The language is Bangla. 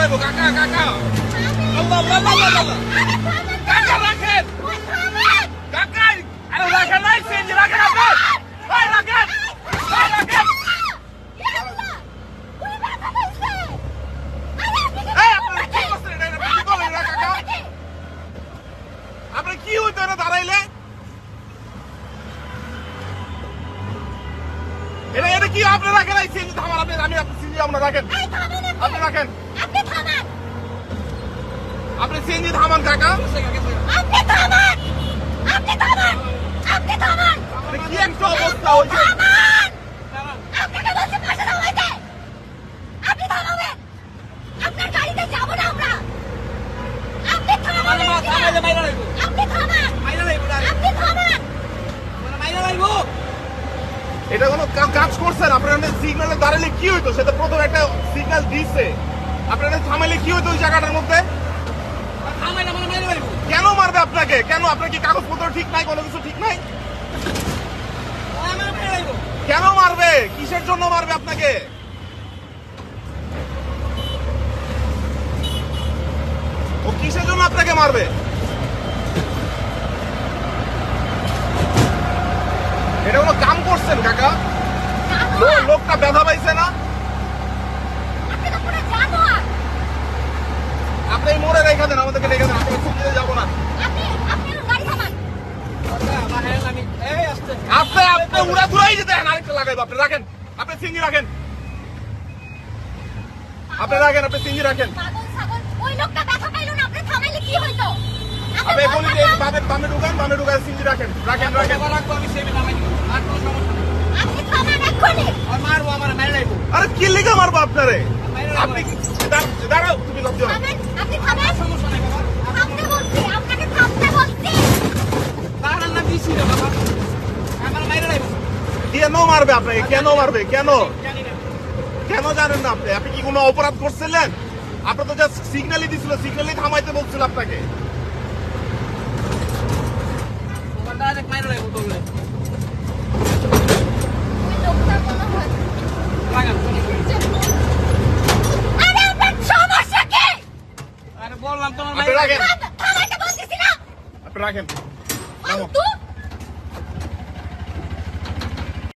থামাইবো কাকা কাকা আল্লাহ আল্লাহ আল্লাহ আল্লাহ কাকা রাখেন কাকা আরে রাখেন নাই সিএনজি রাখেন আপনি ভাই রাখেন ভাই রাখেন এই আপনারা কি করছেন এটা এটা কি বলেন না কাকা আপনি কি হইতো না দাঁড়াইলে কি আপনি রাখেন? এই থামান আপনি আমি আপনি সিএনজি আপনারা রাখেন। আপনি। রাখেন। আপনি সিএনজি থামান কাকা মানে কি একটা অবস্থা ওই যে আপনার গাড়িতে যাব না আমরা আপনি থামান আপনি থামান আপনি থামান এটা কোনো কাজ করছেন আপনারা সিগন্যালে দাঁড়ালে কি হইতো? সেটা প্রথম একটা সিগন্যাল দিচ্ছে আপনারা থামাইলে কি হইতো ওই জায়গাটার মধ্যে? কেন মারবে আপনাকে? কেন? আপনার কি কাগজপত্র ঠিক নাই? কোনো কিছু ঠিক নাই? কেন মারবে? কিসের জন্য মারবে আপনাকে? ও কিসের জন্য আপনাকে মারবে এটা কোনো কাম করছেন কাকা লো- লোকটা ব্যথা পাইছে না? আপনি তো পুরো জানোয়ার! আপনি এই মোড়ে রেখে দেন আমাদেরকে রেখে দেন আপনাকে ছুটিতে যাব না। আপনি আপনি গাড়ি থামান। আপনি আপনি উড়া ধুরাই যেতে আরেকটা লাগাইবো আপনি রাখেন আপনি সিঙ্গি রাখেন। আপনি রাখেন আপনি সিঙ্গি রাখেন। ওই লোকটা ব্যথা পাইলো না আপনি থামাইলে কি হইতো? আপনি যে বামে বামে ঢুকান বামে ঢুকান সিঙ্গি রাখেন রাখেন রাখেন। আপনি থামান এক্ষুনি আরে কি মারবো আপনারে? আপনি দাঁড়াও তুমি কেন মারবে আপনাকে? কেন মারবে? কেন? কেন জানেন না আপনি? আপনি কি কোনো অপরাধ করছিলেন? আপনার তো জাস্ট সিগন্যালই দিছিল সিগন্যালই থামাইতে বলছিল আপনাকে ওই লোকটা মনে হয় আরে আপনার সমস্যা কি আপনি রাখেন থামাইতে